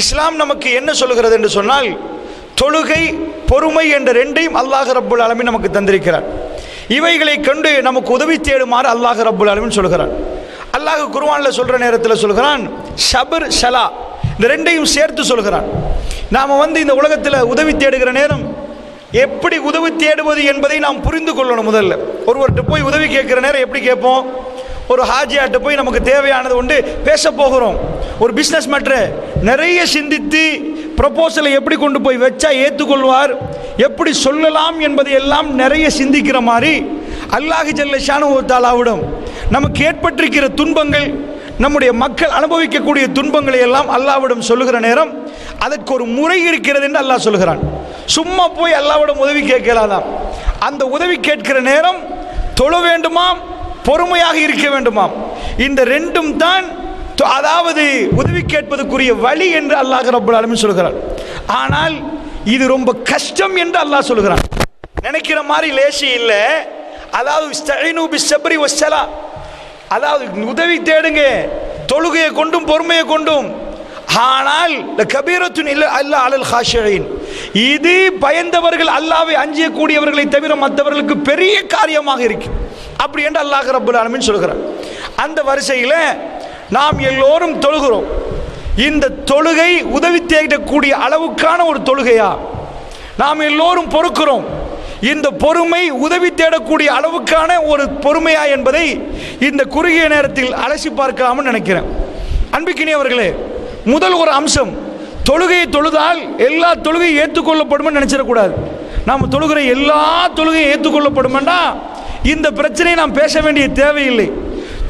இஸ்லாம் நமக்கு என்ன சொல்கிறது என்று சொன்னால் தொழுகை பொறுமை என்ற ரெண்டையும் அல்லாஹ் ரப்புல் அலமின் நமக்கு தந்திருக்கிறார். இவைகளை கண்டு நமக்கு உதவி தேடுமாறு அல்லாஹ் ரப்புல் அலமின் சொல்கிறான் அல்லாஹ் குருவானில் சொல்கிற நேரத்தில் சொல்கிறான் ஷபர் ஷலா இந்த ரெண்டையும் சேர்த்து சொல்கிறான். நாம் வந்து இந்த உலகத்தில் உதவி தேடுகிற நேரம் எப்படி உதவி தேடுவது என்பதை நாம் புரிந்து கொள்ளணும் முதல்ல. ஒருவர்கிட்ட போய் உதவி கேட்குற நேரம் எப்படி கேட்போம்? ஒரு ஹாஜியாட்ட போய் நமக்கு தேவையானது உண்டு பேச போகிறோம். ஒரு பிஸ்னஸ் மேட்ரு நிறைய சிந்தித்து ப்ரப்போசலை எப்படி கொண்டு போய் வச்சா ஏற்றுக்கொள்வார் எப்படி சொல்லலாம் என்பதை எல்லாம் நிறைய சிந்திக்கிற மாதிரி அல்லாஹ் ஜல்ல ஷானுவத்தாலாவிடம் நமக்கு ஏற்பட்டிருக்கிற துன்பங்கள் நம்முடைய மக்கள் அனுபவிக்கக்கூடிய துன்பங்களை எல்லாம் அல்லாவிடம் சொல்லுகிற நேரம் அதற்கு ஒரு முறை இருக்கிறது என்று அல்லாஹ் சொல்கிறான் சும்மா போய் அல்லாவிடம் உதவி கேட்கலாதான் அந்த உதவி கேட்கிற நேரம் தொழ வேண்டுமாம் பொறுமையாக இருக்க வேண்டுமாம். இந்த ரெண்டும் தான் அதாவது உதவி கேட்பதற்குரிய வழி என்று அல்லாஹ் ரப்பல் ஆலமீன் சொல்கிறான் ஆனால் இது ரொம்ப கஷ்டம் என்று அல்லாஹ் சொல்கிறான். நினைக்கிற மாதிரி லேசி இல்லை. அதாவது செப்பரி பிஸ்ஸப்ரி அதாவது உதவி தேடுங்க தொழுகையை கொண்டும் பொறுமையை கொண்டும். ஆனால் கபீரத்துன் இல்ல அல்ல அலல் ஹாஷின் இது பயந்தவர்கள் அல்லாவை அஞ்சியக்கூடியவர்களை தவிர மற்றவர்களுக்கு பெரிய காரியமாக இருக்கு. அப்படி என்று அல்லாஹ் ரபுல் ஆலமீன் சொல்கிறார். அந்த வரிசையில் நாம் எல்லோரும் தொழுகிறோம். இந்த தொழுகை உதவி தேடக்கூடிய அளவுக்கான ஒரு தொழுகையா? நாம் எல்லோரும் பொறுக்கிறோம். இந்த பொறுமை உதவி தேடக்கூடிய அளவுக்கான ஒரு பொறுமையா என்பதை இந்த குறுகிய நேரத்தில் அலசி பார்க்காமல் நினைக்கிறேன். அன்பிக்கினியவர்களே முதல் ஒரு அம்சம் தொழுகையை தொழுதால் எல்லா தொழுகையும் ஏற்றுக்கொள்ளப்படும்னு நினைச்சிடக்கூடாது. நாம் தொழுகிற எல்லா தொழுகையும் ஏற்றுக்கொள்ளப்படுமெண்டா இந்த பிரச்சனையை நாம் பேச வேண்டிய தேவையில்லை.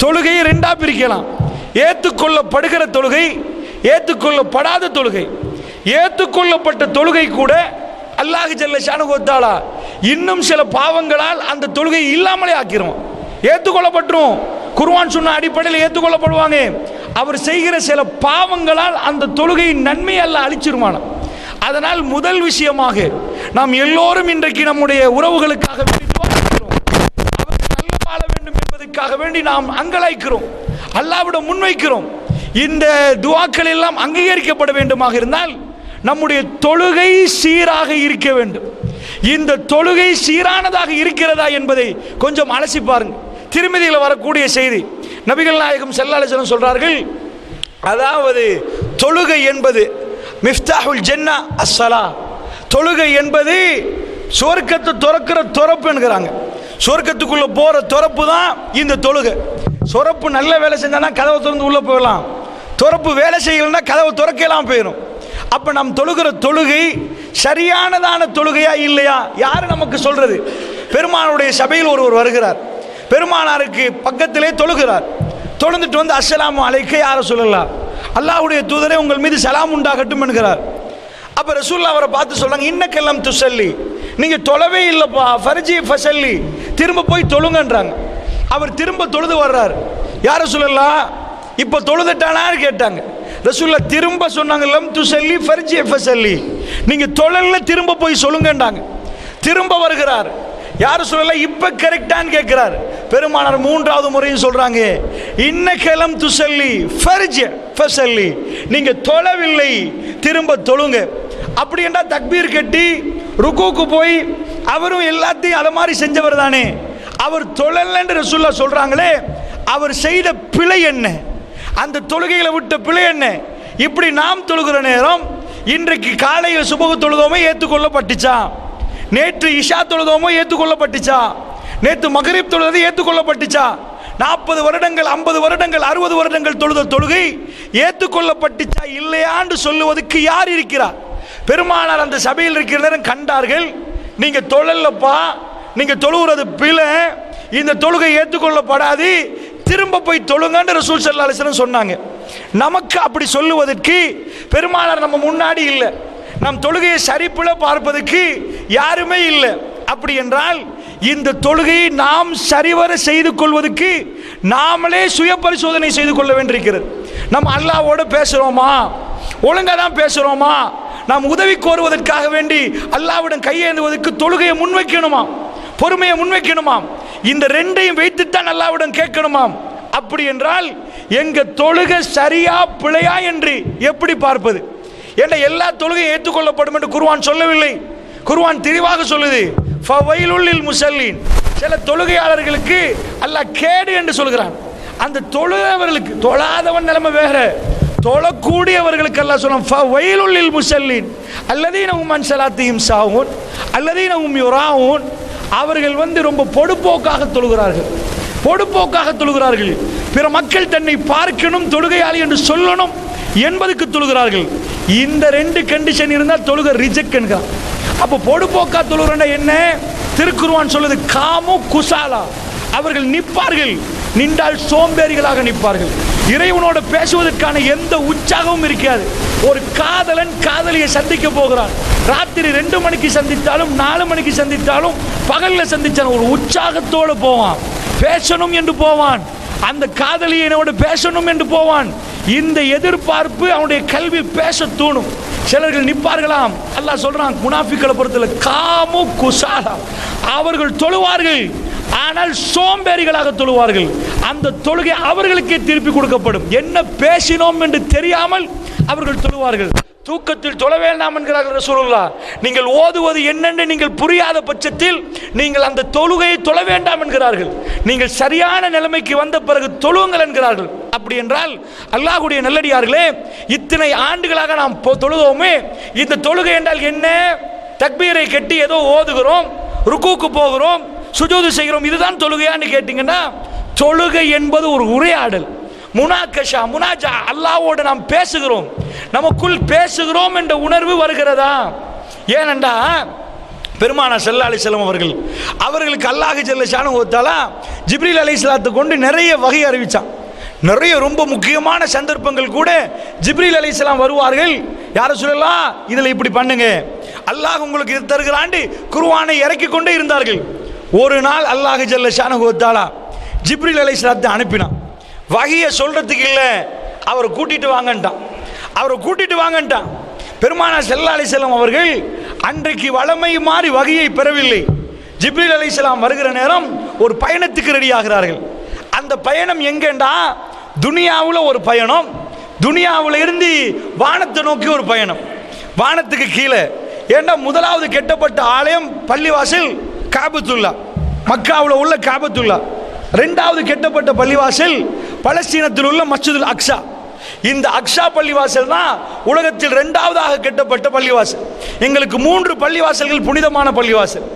தொழுகையை ரெண்டாக பிரிக்கலாம். ஏற்றுக்கொள்ளப்படுகிற தொழுகை ஏற்றுக்கொள்ளப்படாத தொழுகை. ஏற்றுக்கொள்ளப்பட்ட தொழுகை கூட அல்லாஹ் ஜல்ல ஷானுகோத்தாலா இன்னும் சில பாவங்களால் அந்த தொழுகையை இல்லாமலே ஆக்கிரும். ஏற்றுக்கொள்ளப்பட்டுரும் குருவான் சொன்ன அடிப்படையில் ஏற்றுக்கொள்ளப்படுவாங்க அவர் செய்கிற சில பாவங்களால் அந்த தொழுகையின் நன்மை அல்ல அழிச்சிருமான அதனால் முதல் விஷயமாக நாம் எல்லோரும் இன்றைக்கு நம்முடைய உறவுகளுக்காக வேண்டி வாழ வேண்டும் என்பதற்காக வேண்டி நாம் அங்கலாய்க்கிறோம். அல்லாவிடம் முன்வைக்கிறோம். இந்த துவாக்கள் எல்லாம் அங்கீகரிக்கப்பட வேண்டுமாக இருந்தால் நம்முடைய தொழுகை சீராக இருக்க வேண்டும். இந்த தொழுகை சீரானதாக இருக்கிறதா என்பதை கொஞ்சம் அலசி பாருங்க திருமதியில் வரக்கூடிய செய்தி. நபிகள் நாயகம் செல்லாலசனம் சொல்றார்கள் அதாவது தொழுகை என்பது மிஃப்தாஹுல் ஜென்னா அஸ்ஸலா தொழுகை என்பது சொர்க்கத்தை துறக்கிற துறப்பு என்கிறாங்க. சொர்க்கத்துக்குள்ளே போற துறப்பு தான் இந்த தொழுகை. சொரப்பு நல்ல வேலை செஞ்சானா கதவை திறந்து உள்ளே போயிடலாம். துறப்பு வேலை செய்யலைன்னா கதவை துறக்கலாம் போயிடும். அப்போ நாம் தொழுகிற தொழுகை சரியானதான தொழுகையா இல்லையா? யார் நமக்கு சொல்றது? பெருமானுடைய சபையில் ஒருவர் வருகிறார். பெருமானாருக்கு பக்கத்திலே தொழுகிறார். தொழுந்துட்டு வந்து அஸ்ஸலாமு அலைக்க யார சொல்லலாம் அல்லாஹுடைய தூதரே உங்கள் மீது சலாம் உண்டாகட்டும் என்கிறார். அப்போ ரசூல்லா அவரை பார்த்து சொல்கிறாங்க இன்னக்கெல்லாம் துசல்லி. நீங்கள் தொலைவே இல்லைப்பா ஃபர்ஜி ஃபசல்லி. திரும்ப போய் தொழுங்கன்றாங்க. அவர் திரும்ப தொழுது வர்றார். யார சொல்லலாம் இப்போ தொழுதுட்டானான்னு கேட்டாங்க. ரசூல்லா திரும்ப சொன்னாங்க லம் துசல்லி ஃபர்ஜி ஃபசல்லி. நீங்க தொழல திரும்ப போய் சொல்லுங்கன்றாங்க. திரும்ப வருகிறார். யார் சொல்லல? இப்ப கரெக்டான்னு கேட்கிறார். பெருமானார் மூன்றாவது முறையும் சொல்றாங்க இன்னக்கெலம் துசல்லி ஃபர்ஜ ஃபசல்லி. நீங்க தொழவில்லை திரும்ப தொழுங்க. அப்படி என்றால் தக்பீர் கட்டி ருக்குக்கு போய் அவரும் எல்லாத்தையும் அதை மாதிரி செஞ்சவர் தானே. அவர் தொழலன்னு ரசுல்லா சொல்றாங்களே அவர் செய்த பிழை என்ன? அந்த தொழுகைகளை விட்ட பிழை என்ன? இப்படி நாம் தொழுகிற நேரம் இன்றைக்கு காலையில் சுபக தொழுதோமே ஏற்றுக்கொள்ளப்பட்டுச்சா நேற்று இஷா தொழுதோமோ ஏற்றுக்கொள்ளப்பட்டுச்சா நேற்று மகரீப் தொழுது ஏற்றுக்கொள்ளப்பட்டுச்சா நாற்பது வருடங்கள் ஐம்பது வருடங்கள் அறுபது வருடங்கள் தொழுத தொழுகை ஏற்றுக்கொள்ளப்பட்டுச்சா இல்லையான்னு சொல்லுவதற்கு யார் இருக்கிறார்? பெருமானார் அந்த சபையில் இருக்கிற நேரம் கண்டார்கள் நீங்கள் தொழல்லப்பா நீங்க தொழுகிறது பிழை. இந்த தொழுகை ஏற்றுக்கொள்ளப்படாது. திரும்ப போய் தொழுங்கன்னு ரசூல் சல்லா அலிஸ்லம் சொன்னாங்க. நமக்கு அப்படி சொல்லுவதற்கு பெருமானார் நம்ம முன்னாடி இல்லை. நம் தொழுகையை சரிப்பில பார்ப்பதற்கு யாருமே இல்லை. அப்படி என்றால் இந்த தொழுகையை நாம் சரிவர செய்து கொள்வதற்கு நாமளே சுய பரிசோதனை செய்து கொள்ள வேண்டியிருக்கிறது. நம்ம அல்லாவோட பேசுகிறோமா ஒழுங்காக தான் பேசுகிறோமா நாம் உதவி கோருவதற்காக வேண்டி அல்லாவிடம் கையேந்துவதற்கு தொழுகையை முன்வைக்கணுமா? பொறுமையை முன்வைக்கணுமாம். இந்த ரெண்டையும் வைத்துத்தான் அல்லாவிடம் கேட்கணுமாம். அப்படி என்றால் எங்க தொழுகை சரியா பிழையா என்று எப்படி பார்ப்பது? என்ற எல்லா தொழுகையும் ஏற்றுக்கொள்ளப்படும் என்று குருவான் சொல்லவில்லை? குருவான் தெளிவாக சொல்லுது ஃபவைலுள்ளில் முசல்லின். சில தொழுகையாளர்களுக்கு அல்லாஹ் கேடு என்று சொல்கிறான். அந்த தொழுகிறவர்களுக்கு தொழாதவன் நிலைமை வேற. தொழக்கூடியவர்களுக்கு எல்லாம் அல்லாஹ் சொல்றான் முசல்லின். அல்லதீன அல்லதீனஹும் சலாத்தியும் சாவும் அல்லதீன உம் யுராவும் அவர்கள் வந்து ரொம்ப பொடுப்போக்காக தொழுகிறார்கள். பொடுப்போக்காக தொழுகிறார்கள். பிற மக்கள் தன்னை பார்க்கணும் தொழுகையாளி என்று சொல்லணும் என்பதுக்கு தொழுகிறார்கள். இந்த ரெண்டு கண்டிஷன் இருந்தால் தொழுக ரிஜெக்ட் என்கிறான் அப்போ பொடுப்போக்கா தொழுகிறா என்ன? திருக்குருவான் சொல்லுது காமு குசாலா. அவர்கள் நிற்பார்கள். நின்றால் சோம்பேறிகளாக நிற்பார்கள். இறைவனோட பேசுவதற்கான எந்த உற்சாகமும் இருக்காது. ஒரு காதலன் காதலியை சந்திக்க போகிறான். ராத்திரி ரெண்டு மணிக்கு சந்தித்தாலும் நாலு மணிக்கு சந்தித்தாலும் பகலில் சந்திச்சான். ஒரு உற்சாகத்தோடு போவான். பேசணும் என்று போவான். அந்த காதலியை என்னோட பேசணும் என்று போவான். இந்த எதிர்பார்ப்பு அவனுடைய கல்வி பேச தூணும். சிலர்கள் நிற்பார்களாம். அல்லாஹ் சொல்றான் முனாஃபிக்களை பொறுத்தல காமு குசாலா. அவர்கள் தொழுவார்கள். ஆனால் சோம்பேறிகளாக தொழுவார்கள். அந்த தொழுகை அவர்களுக்கே திருப்பி கொடுக்கப்படும். என்ன பேசினோம் என்று தெரியாமல் அவர்கள் தொழுவார்கள். தூக்கத்தில் தொழ வேண்டாம் என்கிறார்கள் ரசூலுல்லா. நீங்கள் ஓதுவது என்னென்று நீங்கள் புரியாத பட்சத்தில் நீங்கள் அந்த தொழுகையை தொழ வேண்டாம் என்கிறார்கள். நீங்கள் சரியான நிலைமைக்கு வந்த பிறகு தொழுவுங்கள் என்கிறார்கள். அப்படி என்றால் அல்லாஹுடைய நல்லடியார்களே இத்தனை ஆண்டுகளாக நாம் தொழுதோமே இந்த தொழுகை என்றால் என்ன? தக்பீரை கட்டி ஏதோ ஓதுகிறோம் ருக்கூக்கு போகிறோம் சுஜூது செய்கிறோம் இதுதான் தொழுகையான்னு கேட்டிங்கன்னா தொழுகை என்பது ஒரு உரையாடல். முனாக்கஷா முனாஜா அல்லாவோடு நாம் பேசுகிறோம். நமக்குள் பேசுகிறோம் என்ற உணர்வு வருகிறதா? ஏனென்றா பெருமானா செல்லா அலிசல்லம் அவர்கள் அவர்களுக்கு அல்லாஹு ஜல்லஷானு ஒத்தாலா ஜிப்ரில் அலி இஸ்லாத்து கொண்டு நிறைய வகை அறிவித்தான் நிறைய ரொம்ப முக்கியமான சந்தர்ப்பங்கள் கூட ஜிப்ரில் அலி இஸ்லாம் வருவார்கள். யார சொல்லலாம் இதில் இப்படி பண்ணுங்க. அல்லாஹ் உங்களுக்கு இது தருகிறாண்டு குருவானை இறக்கி கொண்டே இருந்தார்கள். ஒரு நாள் அல்லாஹ் ஜல்லஷானு ஜிப்ரில் அலை சலாத்தை அனுப்பினான். வகையை சொல்றதுக்கு இல்லை அவரை கூட்டிட்டு வாங்கன்ட்டான். அவரை கூட்டிட்டு வாங்கன்ட்டான். பெருமானா செல்லா அலிசல்லாம் அவர்கள் அன்றைக்கு வளமை மாறி வகையை பெறவில்லை. ஜிப்ரில் அலிஸ்லாம் வருகிற நேரம் ஒரு பயணத்துக்கு ரெடி ஆகிறார்கள். அந்த பயணம் எங்கேண்டா? துனியாவில் ஒரு பயணம். துனியாவில் இருந்து வானத்தை நோக்கி ஒரு பயணம். வானத்துக்கு கீழே. ஏண்டா? முதலாவது கெட்டப்பட்ட ஆலயம் பள்ளிவாசல் காபத்துல்லா. மக்காவில் உள்ள காபத்துல்லா. ரெண்டாவது கெட்டப்பட்ட பள்ளிவாசல் பலஸ்தீனத்தில் உள்ள மஸ்ஜிதுல் அக்ஸா. இந்த அக்ஷா பள்ளிவாசல் தான் உலகத்தில் இரண்டாவதாக கெட்டப்பட்ட பள்ளிவாசல். எங்களுக்கு மூன்று பள்ளிவாசல்கள் புனிதமான பள்ளிவாசல்.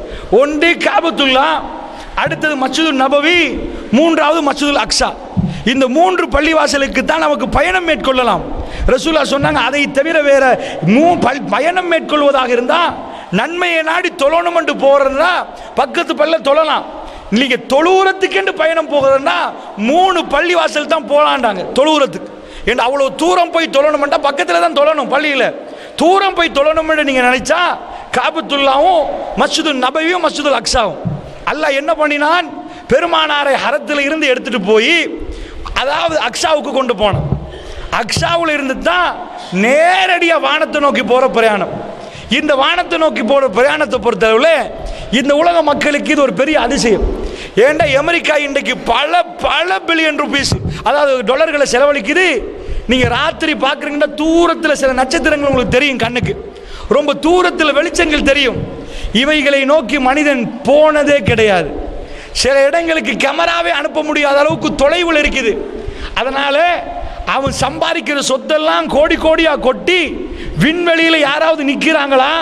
ஒன்று காபத்துல்லா அடுத்தது மசூதுல் நபவி மூன்றாவது மசூதுல் அக்ஷா இந்த மூன்று பள்ளிவாசலுக்கு தான் நமக்கு பயணம் மேற்கொள்ளலாம். ரசூலா சொன்னாங்க அதை தவிர வேற மூ பல் பயணம் மேற்கொள்வதாக இருந்தால் நன்மையை நாடி தொழணும் என்று போறதுனா பக்கத்து பல்ல தொழலாம். நீங்க தொழுவுரத்துக்கு பயணம் போகிறதுனா மூணு பள்ளி வாசல் தான் போலாண்டாங்க தொழுவுரத்துக்கு ஏன்னா அவ்வளோ தூரம் போய் தொழணும்டா பக்கத்தில் தான் தொழணும் பள்ளியில். தூரம் போய் தொழணும்னு நீங்கள் நினைச்சா காபத்துல்லாவும் மஸ்ஜிது நபவியும் மஸ்ஜிதுல் அக்ஸாவும். அல்லாஹ் என்ன பண்ணினான்? பெருமானாரை ஹரத்தில் இருந்து எடுத்துட்டு போய் அதாவது அக்ஸாவுக்கு கொண்டு போனான். அக்ஸாவில் இருந்து தான் நேரடியாக வானத்தை நோக்கி போகிற பிரயாணம். இந்த வானத்தை நோக்கி போகிற பிரயாணத்தை பொறுத்தளவில் இந்த உலக மக்களுக்கு இது ஒரு பெரிய அதிசயம். ஏன்டா அமெரிக்கா இன்றைக்கு பல பல பில்லியன் ருபீஸ் அதாவது டாலர்களை செலவழிக்குது. நீங்கள் ராத்திரி பார்க்குறீங்கன்னா தூரத்தில் சில நட்சத்திரங்கள் உங்களுக்கு தெரியும் கண்ணுக்கு. ரொம்ப தூரத்தில் வெளிச்சங்கள் தெரியும். இவைகளை நோக்கி மனிதன் போனதே கிடையாது. சில இடங்களுக்கு கேமராவே அனுப்ப முடியாத அளவுக்கு தொலைவில் இருக்குது. அதனால அவன் சம்பாதிக்கிற சொத்தெல்லாம் கோடி கோடியா கொட்டி விண்வெளியில் யாராவது நிற்கிறாங்களா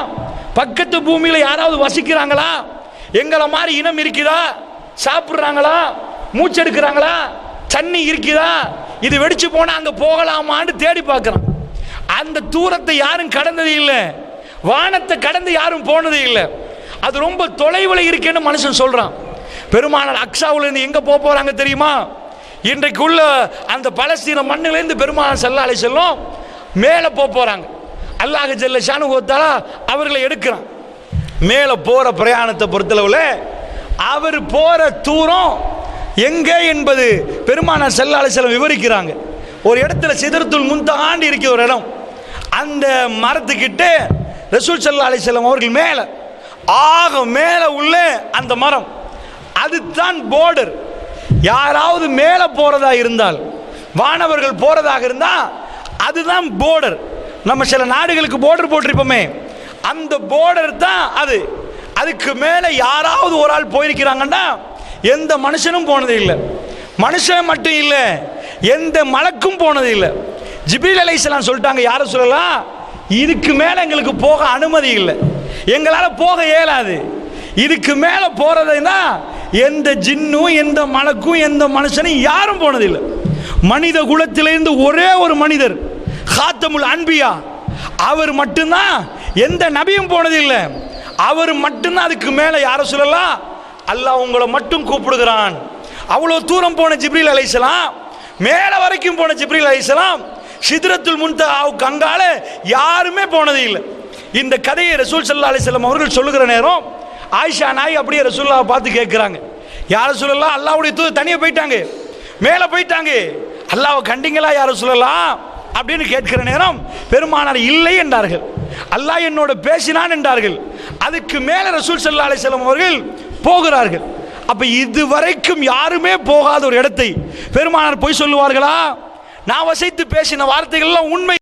பக்கத்து பூமியில் யாராவது வசிக்கிறாங்களா? எங்களை மாதிரி இனம் இருக்குதா? சாப்பிட்றாங்களா? மூச்செடுக்கிறாங்களா? தண்ணி இருக்குதா? இது வெடிச்சு போனா அங்க போகலாமான்னு தேடி பார்க்குறான். அந்த தூரத்தை யாரும் கடந்தது இல்லை. வானத்தை கடந்து யாரும் போனது இல்லை. அது ரொம்ப தொலைவில் இருக்குன்னு மனுஷன் சொல்றான். பெருமானார் அக்ஸாவுல இருந்து எங்க போக போறாங்க தெரியுமா? இன்றைக்குள்ள அந்த பலஸ்தீன மண்ணிலேருந்து பெருமானார் செல்ல அலை செல்லும் மேலே போக போகிறாங்க அல்லாஹ் ஜல்ல ஷானுகோத்தாலா அவர்களை எடுக்கிறான். மேலே போகிற பிரயாணத்தை பொறுத்தளவில் அவர் போகிற தூரம் எங்கே என்பது பெருமான செல்ல அலை விவரிக்கிறாங்க. ஒரு இடத்துல சிதறத்துள் முந்தாண்டி இருக்க ஒரு இடம். அந்த மரத்துக்கிட்ட ரசூல் சல்லா செல்லும் அவர்கள் மேலே ஆக மேலே உள்ள அந்த மரம். அதுதான் போர்டர் யாராவது மேலே போறதா இருந்தால் வானவர்கள் போறதாக இருந்தால் அதுதான் போர்டர் நம்ம சில நாடுகளுக்கு போர்டர் போட்டிருப்போமே அந்த போர்டர் தான் அது. அதுக்கு மேலே யாராவது ஒரு ஆள் போயிருக்கிறாங்கன்னா எந்த மனுஷனும் போனது இல்லை. மனுஷன் மட்டும் இல்லை எந்த மலக்கும் போனது இல்லை. ஜிபில் அலைசலாம் சொல்லிட்டாங்க யாரை சொல்லலாம் இதுக்கு மேலே எங்களுக்கு போக அனுமதி இல்லை. எங்களால் போக இயலாது. இதுக்கு மேலே போகிறதுனா எந்த ஜின்னும் எந்த மலக்கும் எந்த மனுஷனும் யாரும் போனதில்லை. மனித குலத்திலிருந்து ஒரே ஒரு மனிதர் ஹாத்தமுல் அன்பியா. அவர் மட்டும்தான் எந்த நபியும் போனதில்லை. அவர் மட்டும்தான் அதுக்கு மேலே யாரை சொல்லலாம் அல்லாஹ் உங்களை மட்டும் கூப்பிடுகிறான். அவ்வளோ தூரம் போன ஜிப்ரில் அலைசலாம் மேலே வரைக்கும் போன ஜிப்ரில் அலைசலாம் சித்ரத்துல் முன்தாவுக்கு அங்கால யாருமே போனது இல்லை இந்த கதையை ரசூல் சல்லா அலிஸ்லாம் அவர்கள் சொல்லுகிற நேரம் ஆயிஷா நாய் அப்படியே ரசூல்லாவை பார்த்து கேட்குறாங்க. யார் சொல்லலாம் அல்லாவுடைய தூது தனியாக போயிட்டாங்க. மேலே போயிட்டாங்க. அல்லாவை கண்டிங்களா யார் சொல்லலாம் அப்படின்னு கேட்கிற நேரம் பெருமானார் இல்லை என்றார்கள். அல்லாஹ் என்னோட பேசினான் என்றார்கள். அதுக்கு மேலே ரசூல் சல்லா அலிஸ்லாம் அவர்கள் போகிறார்கள். அப்போ இதுவரைக்கும் யாருமே போகாத ஒரு இடத்தை பெருமானார் பொய் சொல்லுவார்களா? நான் வசைத்து பேசின வார்த்தைகள்லாம் உண்மை